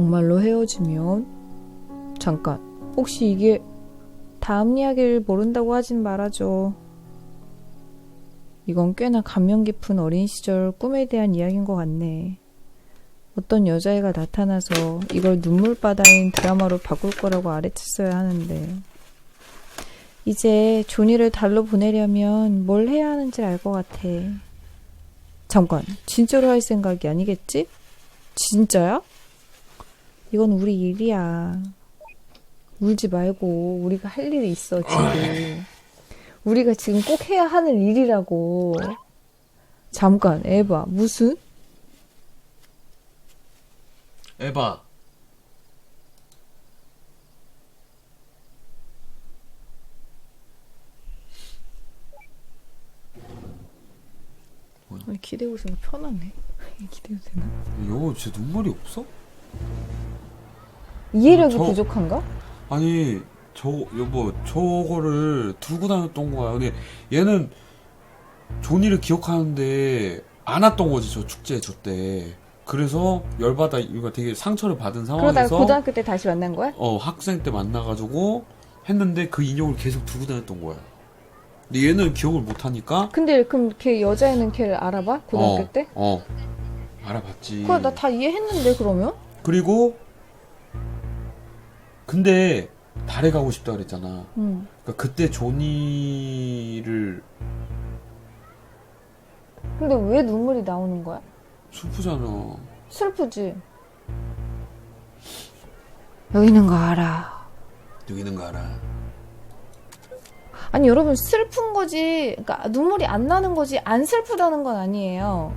정말로 헤어지면 잠깐 혹시 이게 다음 이야기를 모른다고 하진 말아줘. 이건 꽤나 감명 깊은 어린 시절 꿈에 대한 이야기인 것 같네. 어떤 여자애가 나타나서 이걸 눈물바다인 드라마로 바꿀 거라고 아래쳤어야 하는데. 이제 조니를 달로 보내려면 뭘 해야 하는지 알 것 같아. 잠깐, 진짜로 할 생각이 아니겠지? 진짜야? 이건 우리 일이야. 울지 말고 우리가 할 일이 있어 지금. 우리가 지금 꼭 해야 하는 일이라고. 잠깐, 에바, 무슨? 에바 기대고 있으면 편하네. 기대도 되나? 여보 쟤 눈물이 없어? 이해력이 저- 부족한가? 아니 저 여보 저거를 들고 다녔던 거야 근데 얘는 조니를 기억하는데 안 왔던 거지 저 축제 저 때 그래서 열받아 이거 되게 상처를 받은 그러다가 상황에서 고등학교 때 다시 만난 거야? 어 학생 때 만나가지고 했는데 그 인형을 계속 들고 다녔던 거야 근데 얘는 기억을 못 하니까 근데 그럼 걔 여자애는 걔를 알아봐? 고등학교 어, 때? 어 알아봤지 그거 나 다 이해했는데 그러면? 그리고 근데 달에 가고 싶다 그랬잖아. 응. 그러니까 그때 조니를 근데 왜 눈물이 나오는 거야? 슬프잖아. 슬프지. 여기 있는 거 알아. 여기 있는 거 알아. 아니 여러분 슬픈 거지. 그러니까 눈물이 안 나는 거지. 안 슬프다는 건 아니에요.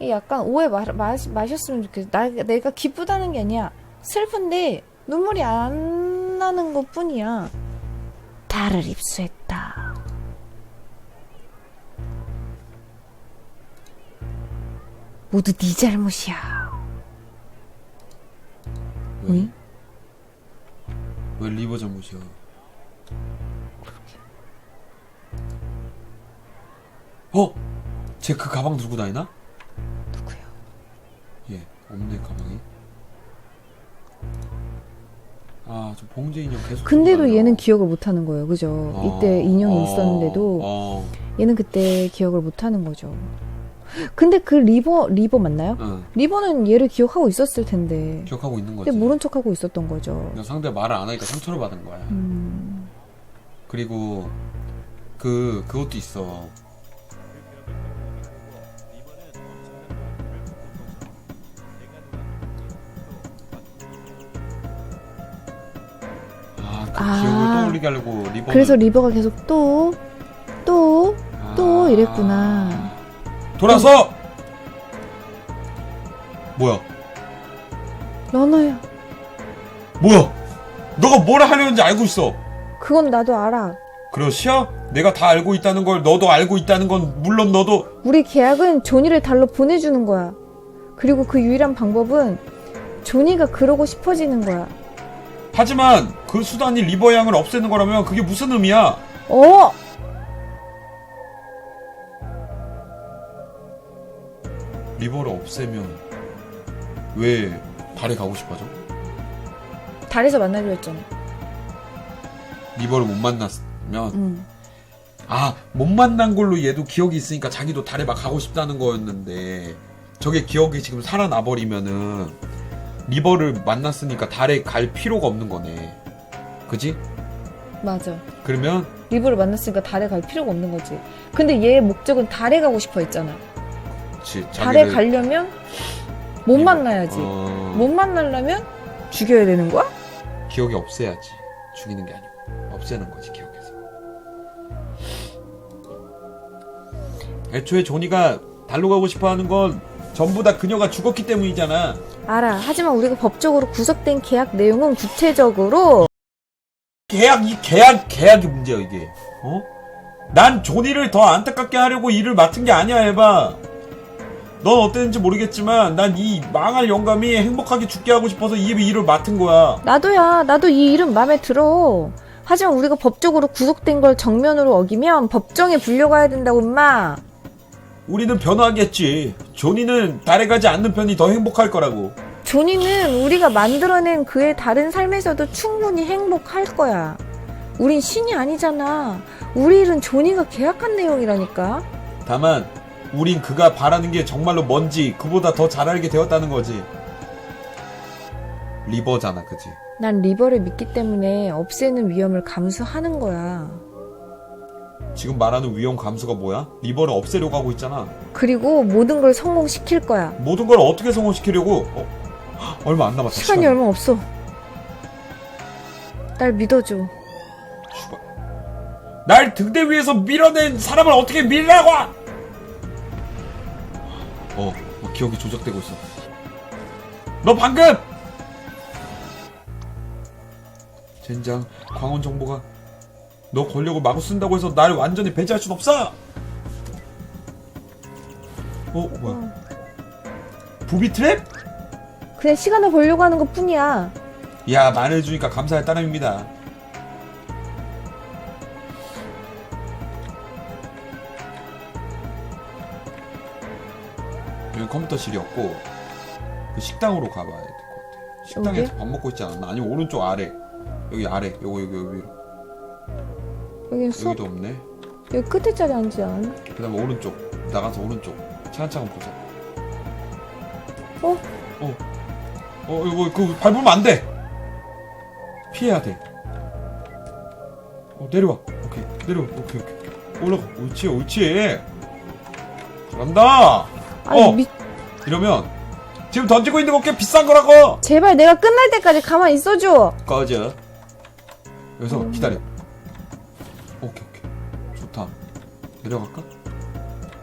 이 약간 오해 마, 마, 마셨으면 좋겠어. 나, 내가 기쁘다는 게 아니야. 슬픈데 눈물이 안 나는 것 뿐이야. 달을 입수했다. 모두 네 잘못이야. 왜? 응? 왜 리버 잘못이야? 어? 쟤 그 가방 들고 다니나? 누구야? 예, 없네 가방이. 아, 저 봉제 인형 계속. 근데도. 얘는 기억을 못 하는 거예요. 그죠? 어, 이때 인형이 어, 있었는데도 어, 얘는 그때 기억을 못 하는 거죠. 근데 그 리버 리버 맞나요? 응, 리버는 얘를 기억하고 있었을 텐데. 기억하고 있는 거지. 근데 모른 척하고 있었던 거죠. 그러니까 상대 말을 안 하니까 상처를 받은 거야. 음. 그리고 그 그것도 있어. 아, 그 아. 기억을 떠올리게 하려고 리버. 그래서 리버가 계속 또, 또, 또 이랬구나. 돌아서. 뭐야? 러너야. 뭐야? 너가 뭘 하려는지 알고 있어. 그건 나도 알아. 그러시야? 내가 다 알고 있다는 걸 너도 알고 있다는 건 물론 너도 우리 계약은 조니를 달로 보내주는 거야. 그리고 그 유일한 방법은 조니가 그러고 싶어지는 거야. 하지만 그 수단이 리버 양을 없애는 거라면 그게 무슨 의미야? 어! 리버를 없애면 왜 달에 가고 싶어져? 달에서 만나기로 했잖아. 리버를 못 만났으면 응. 아 못 만난 걸로 얘도 기억이 있으니까 자기도 달에 막 가고 싶다는 거였는데 저게 기억이 지금 살아나 버리면은 리버를 만났으니까 달에 갈 필요가 없는 거네. 그지? 맞아. 그러면 리브를 만났으니까 달에 갈 필요가 없는 거지. 근데 얘의 목적은 달에 가고 싶어 했잖아. 그치, 달에 자기를- 가려면 못 리버- 만나야지. 어, 못 만나려면 죽여야 되는 거야? 기억이 없애야지. 죽이는 게 아니고 없애는 거지 기억에서. 애초에 조니가 달로 가고 싶어하는 건 전부 다 그녀가 죽었기 때문이잖아. 알아. 하지만 우리가 법적으로 구속된 계약 내용은 구체적으로 계약 이 계약 계약이 문제야 이게. 어? 난 조니를 더 안타깝게 하려고 일을 맡은 게 아니야 에바. 넌 어땠는지 모르겠지만 난 이 망할 영감이 행복하게 죽게 하고 싶어서 이 일을 맡은 거야. 나도야. 나도 이 이름 마음에 들어. 하지만 우리가 법적으로 구속된 걸 정면으로 어기면 법정에 불려가야 된다고 임마. 우리는 변화하겠지. 조니는 달에 가지 않는 편이 더 행복할 거라고. 조니는 우리가 만들어낸 그의 다른 삶에서도 충분히 행복할 거야. 우린 신이 아니잖아. 우리 일은 조니가 계약한 내용이라니까. 다만 우린 그가 바라는 게 정말로 뭔지 그보다 더 잘 알게 되었다는 거지. 리버잖아, 그지? 난 리버를 믿기 때문에 없애는 위험을 감수하는 거야. 지금 말하는 위험 감수가 뭐야? 리버를 없애려고 하고 있잖아. 그리고 모든 걸 성공시킬 거야. 모든 걸 어떻게 성공시키려고? 어? 헉, 얼마 안 남았다. 시간이 얼마 없어. 날 믿어줘. 슈발. 날 등대 위에서 밀어낸 사람을 어떻게 밀라고! 어, 어, 기억이 조작되고 있어. 너 방금! 젠장, 광원 정보가 너 권력을 마구 쓴다고 해서 날 완전히 배제할 순 없어! 어, 뭐야? 부비 트랩? 그냥 시간을 벌려고 하는 것 뿐이야. 야, 말해주니까 감사할 따름입니다. 여기 컴퓨터실이었고 그 식당으로 가봐야 될 것 같아. 식당에서 여기? 밥 먹고 있지 않았나? 아니면 오른쪽 아래. 여기 아래. 요거 여기 여기 위로. 여긴 수업, 여기도 없네. 여기 끝에 자리 앉지 않았나? 그다음에 오른쪽. 나가서 오른쪽. 차 한차만 보자. 어? 어. 어, 이거 그 밟으면 안 돼. 피해야 돼. 어, 내려와. 오케이. 내려와. 오케이, 오케이. 올라가. 옳지, 옳지. 잘한다. 아니, 어. 미, 이러면 지금 던지고 있는 거꽤 비싼 거라고. 제발 내가 끝날 때까지 가만히 있어줘. 꺼져. 여기서 음. 기다려. 내려갈까?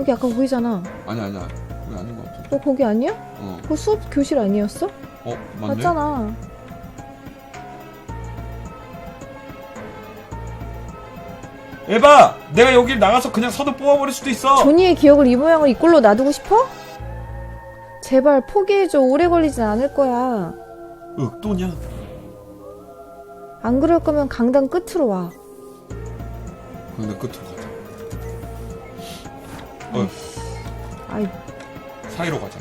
여기 아까 거기잖아. 아니, 아니야. 여기 아닌 것 같은데. 너 거기 아니야? 어, 그거 수업 교실 아니었어? 어, 맞네. 맞잖아. 에바, 내가 여기 나가서 그냥 선을 뽑아버릴 수도 있어. 조니의 기억을 이 모양으로 이꼴로 놔두고 싶어? 제발 포기해줘. 오래 걸리진 않을 거야. 윽, 또냐? 안 그럴 거면 강당 끝으로 와. 근데 끝으로 가자. 어, 아이, 사이로 가자.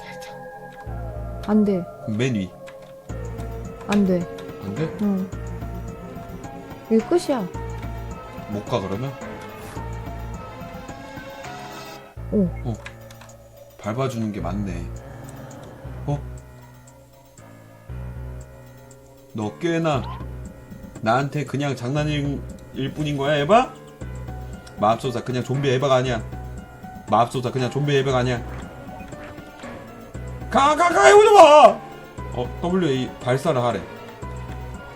살짝. 안 돼. 맨 위. 안 돼. 안 돼? 응. 여기 끝이야. 못 가, 그러면? 오. 어. 밟아주는 게 맞네. 어? 너 꽤나 나한테 그냥 장난 일 뿐인 거야, 에바? 마법소사 그냥 좀비 에바가 아니야. 마법소사 그냥 좀비 에바가 아니야. 가, 가, 가, 해보지 마! 어, WA 발사를 하래.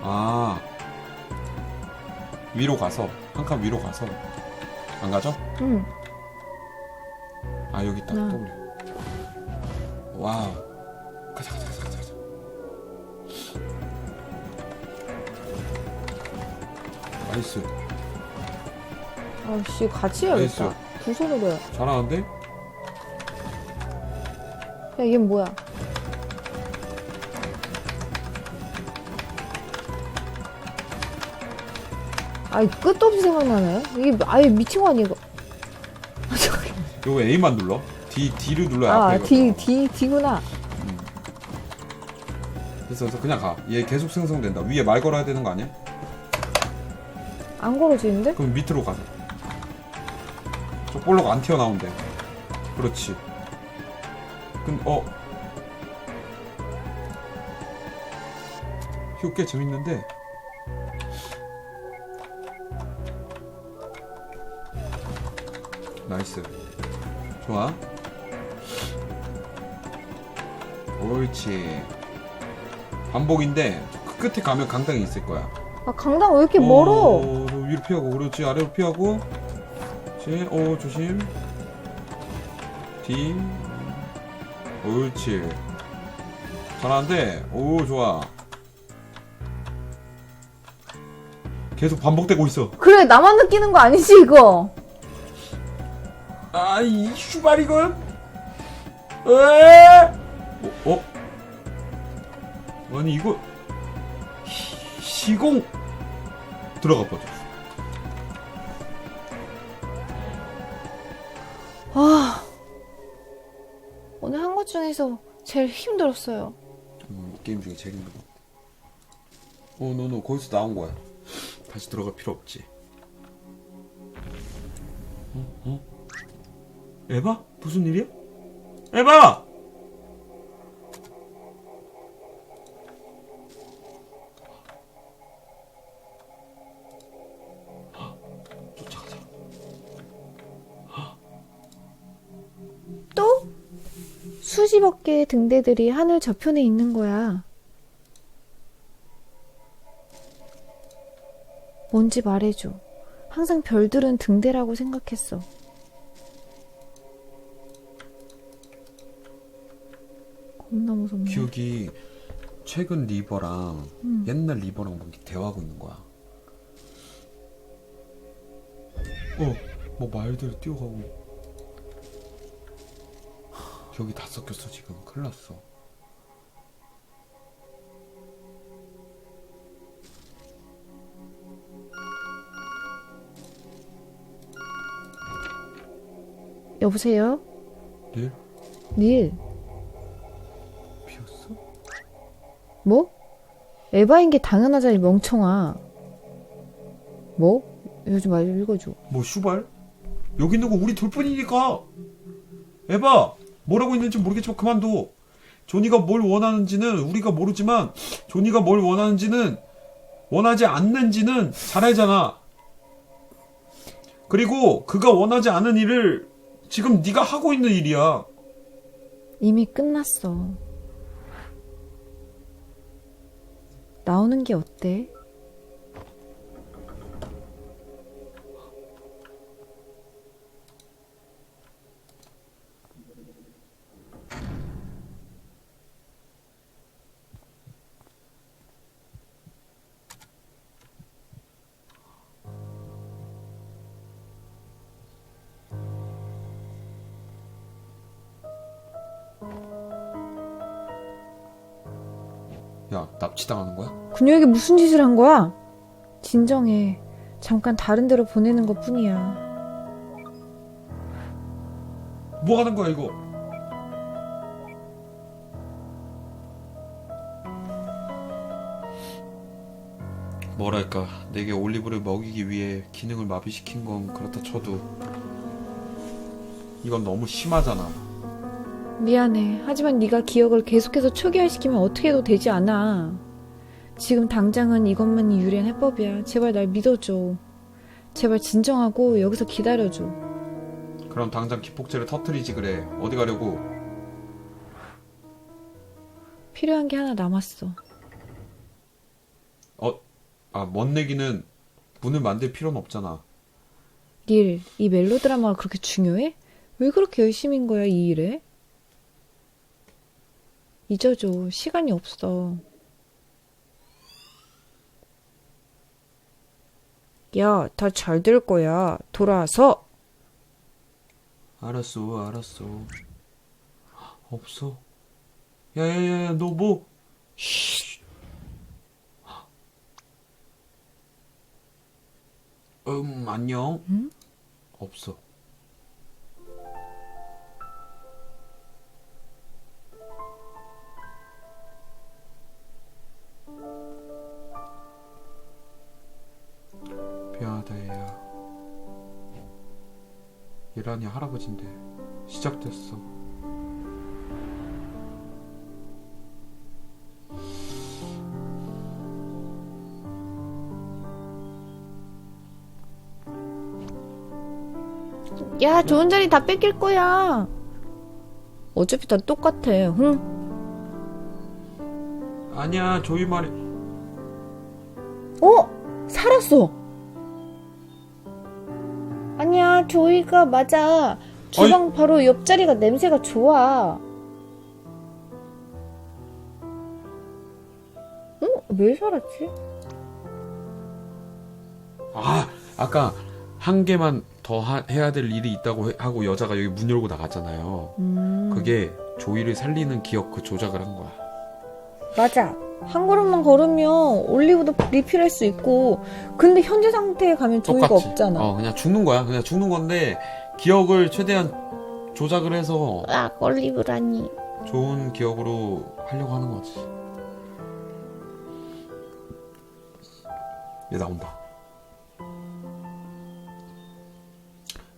아. 위로 가서, 한 칸 위로 가서. 안 가죠? 응. 아 여기 있다 아. W 와우 나이스 아우씨, 같이 해야겠다. 두 손으로 해. 잘하는데? 야, 얘 뭐야? 아이, 끝도 없이 생각나네. 이게 아예 미친 거 아니야, 이거? 이거 A만 눌러 D, D를 눌러야 아, 앞에 D, 이거. D, D구나. 됐어 됐어 그냥 가얘 계속 생성된다 위에 말 걸어야 되는 거 아니야? 안 걸어지는데? 그럼 밑으로 가자 저 볼록 안 튀어나온대. 그렇지. 근데 어. 이거 꽤 재밌는데. 나이스. 좋아. 옳지. 반복인데 그 끝에 가면 강당이 있을 거야 아, 강당 왜 이렇게 멀어? 어, 너 위로 피하고 그렇지 아래로 피하고 그렇지 어 조심 D 옳지 잘하는데 오 좋아 계속 반복되고 있어 그래, 나만 느끼는 거 아니지, 이거? 아이 슈발 이건 에 어? 어? 아니 이거 시- 시공 들어가 보자 아, 오늘 한 것 중에서 제일 힘들었어요. 음, 게임 중에 제일 힘든 거. 어, 너, 너 거기서 나온 거야. 다시 들어갈 필요 없지. 어? 어? 에바? 무슨 일이야? 에바! 수십억 개의 등대들이 하늘 저편에 있는 거야. 뭔지 말해줘. 항상 별들은 등대라고 생각했어. 겁나 무섭네. 기억이 최근 리버랑 음. 옛날 리버랑 뭐 이렇게 대화하고 있는 거야. 어, 뭐 말대로 뛰어가고. 여기 다 섞였어 지금. 큰일 났어. 여보세요? 릴? 닐. 비었어? 뭐? 에바인 게 당연하잖아, 이 멍청아. 뭐? 요즘 말 좀 읽어줘. 뭐 슈발? 여기 있는 거 우리 둘뿐이니까. 에바, 뭐라고 있는지 모르겠지만 그만둬. 조니가 뭘 원하는지는 우리가 모르지만 조니가 뭘 원하는지는 원하지 않는지는 잘 알잖아. 그리고 그가 원하지 않은 일을 지금 네가 하고 있는 일이야. 이미 끝났어. 나오는 게 어때? 야, 납치당하는 거야? 그녀에게 무슨 짓을 한 거야? 진정해. 잠깐 다른 데로 보내는 것 뿐이야. 뭐 하는 거야, 이거? 뭐랄까, 내게 올리브를 먹이기 위해 기능을 마비시킨 건 그렇다 쳐도 이건 너무 심하잖아. 미안해. 하지만 네가 기억을 계속해서 초기화시키면 어떻게 해도 되지 않아. 지금 당장은 이것만이 유리한 해법이야. 제발 날 믿어줘. 제발 진정하고 여기서 기다려줘. 그럼 당장 기폭제를 터트리지 그래. 어디 가려고? 필요한 게 하나 남았어. 어, 아, 멋내기는 문을 만들 필요는 없잖아. 닐, 이 멜로드라마가 그렇게 중요해? 왜 그렇게 열심인 거야, 이 일에? 잊어줘. 시간이 없어. 야, 다 잘 될 거야. 돌아와서. 알았어, 알았어. 없어. 야 야야, 너 뭐? 음, 안녕. 응? 없어. 이란이 할아버지인데 시작됐어. 야, 좋은 자리 다 뺏길 거야. 어차피 다 똑같아. 응? 아니야, 조이 말이. 어? 살았어. 아니야, 조이가 맞아. 주방 바로 옆자리가 냄새가 좋아. 응? 왜 살았지? 아, 아까 한 개만 더 하- 해야 될 일이 있다고 해- 하고 여자가 여기 문 열고 나갔잖아요. 음, 그게 조이를 살리는 기억 그 조작을 한 거야. 맞아. 한 걸음만 걸으면 올리브도 리필할 수 있고, 근데 현재 상태에 가면 조이가 똑같이. 없잖아. 어, 그냥 죽는 거야. 그냥 죽는 건데 기억을 최대한 조작을 해서 아, 올리브라니. 좋은 기억으로 하려고 하는 거지. 얘 나온다.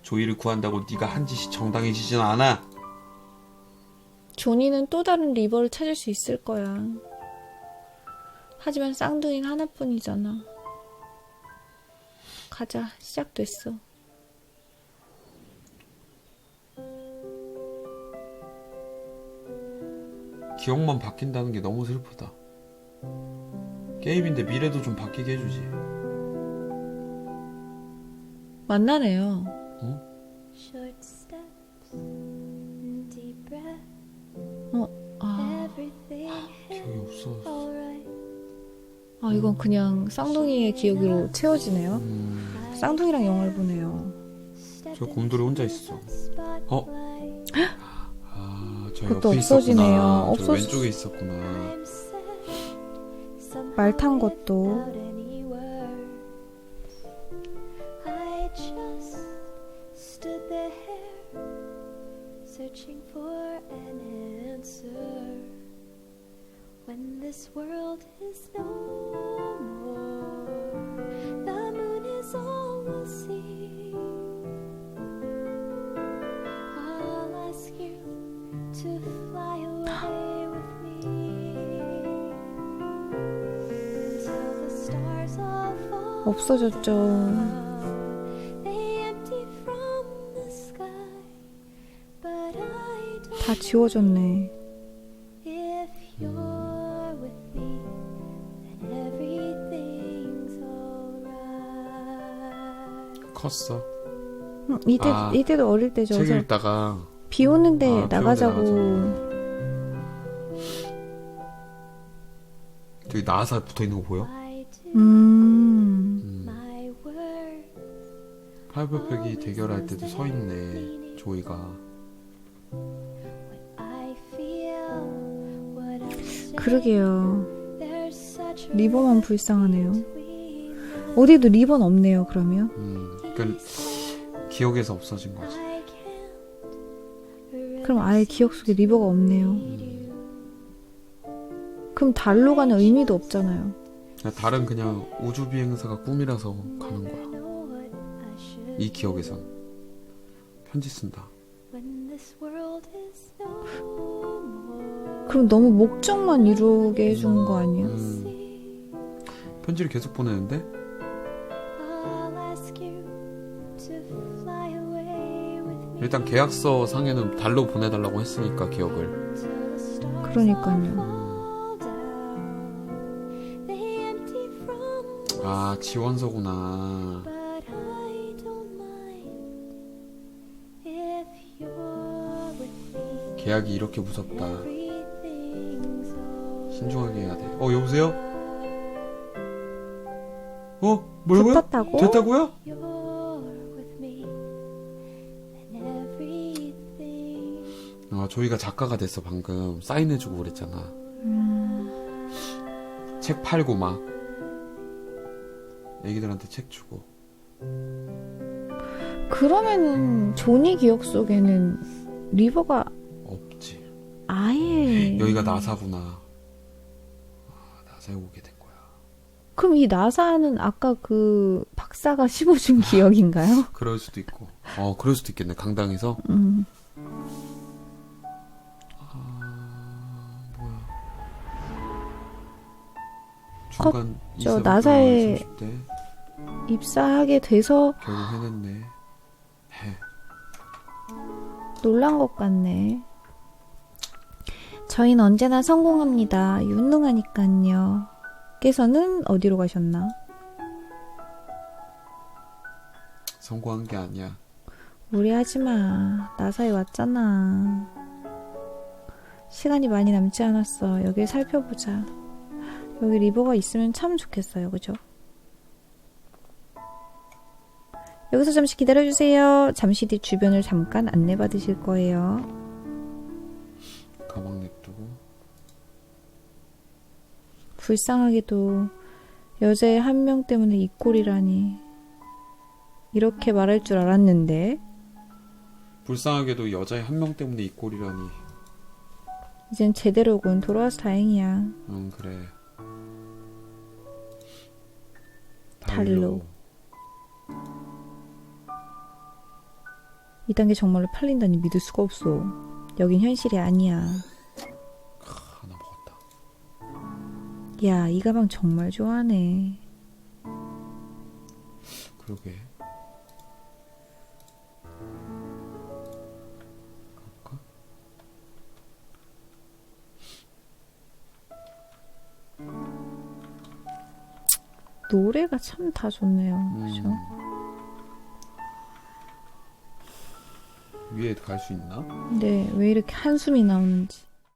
조이를 구한다고 네가 한 짓이 정당해지진 않아. 조니는 또 다른 리버를 찾을 수 있을 거야. 하지만 쌍둥이는 하나뿐이잖아. 가자, 시작됐어. 기억만 바뀐다는 게 너무 슬프다. 게임인데 미래도 좀 바뀌게 해주지. 만나네요. Breath, 어, 아, 기억이 없어. 아 이건 그냥 쌍둥이의 기억으로 채워지네요. 음, 쌍둥이랑 영화를 보네요. 저 곰돌이 혼자 있어. 어? 아, 저 그것도 옆에 없어지네요. 있었구나. 저 없어졌- 왼쪽에 있었구나. 말 탄 것도 searching for an answer. When this world is no more, the moon is all we'll see. I'll ask you to fly away with me until the stars all fall. 없어졌죠. They empty from the sky, but I don't 다 지워졌네. 컸어. 응, 이때 아, 이때도 어릴 때죠. 책 읽다가 비 오는데 아, 비 오는데 나가자고. 저기 나사 붙어 있는 거 보여? 음, 음. 팔굽혀펴기 대결할 때도 서 있네. 조이가. 그러게요. 리버만 불쌍하네요. 어디도 리본 없네요. 그러면 음, 그러니까 기억에서 없어진 거지. 그럼 아예 기억 속에 리버가 없네요. 그럼 달로 가는 의미도 없잖아요. 그냥 다른 그냥 우주 비행사가 꿈이라서 가는 거야. 이 기억에선 편지 쓴다. 그럼 너무 목적만 이루게 해주는 거 아니에요? 음, 편지를 계속 보내는데 일단 계약서 상에는 달로 보내달라고 했으니까 기억을. 그러니까요. 아 지원서구나. 계약이 이렇게 무섭다. 신중하게 해야 돼. 어 여보세요? 어 뭐라고요? 붙었다고? 됐다고요? 아 조이가 작가가 됐어 방금 사인해주고 그랬잖아. 책 팔고 막 애기들한테 책 주고. 그러면은 조니 기억 속에는 리버가 없지. 아예 여기가 나사구나. 아, 나사에 오게 된 거야. 그럼 이 나사는 아까 그 박사가 심어준 기억인가요? 그럴 수도 있고. 어, 그럴 수도 있겠네. 강당에서. 음. 이사가 나사에- 30대 입사하게 돼서 결국 해냈네. 해. 놀란 것 같네. 저희는 언제나 성공합니다. 유능하니깐요. 께서는 어디로 가셨나? 성공한 게 아니야. 무리하지 마. 나사에 왔잖아. 시간이 많이 남지 않았어. 여길 살펴보자. 여기 리버가 있으면 참 좋겠어요. 그죠? 여기서 잠시 기다려주세요. 잠시 뒤 주변을 잠깐 안내받으실 거예요. 가방 냅두고. 불쌍하게도 여자의 한 명 때문에 이 꼴이라니. 이렇게 말할 줄 알았는데. 불쌍하게도 여자의 한 명 때문에 이 꼴이라니. 이젠 제대로군. 돌아와서 다행이야. 응 그래. 달로. 이 단계 정말로 팔린다니 믿을 수가 없어. 여긴 현실이 아니야. 하나 먹었다. 야, 이 가방 정말 좋아하네. 그러게. 노래가 참 다 좋네요. 그죠? 위에 갈 수 있나? 근데 왜 이렇게 한숨이 나오는지.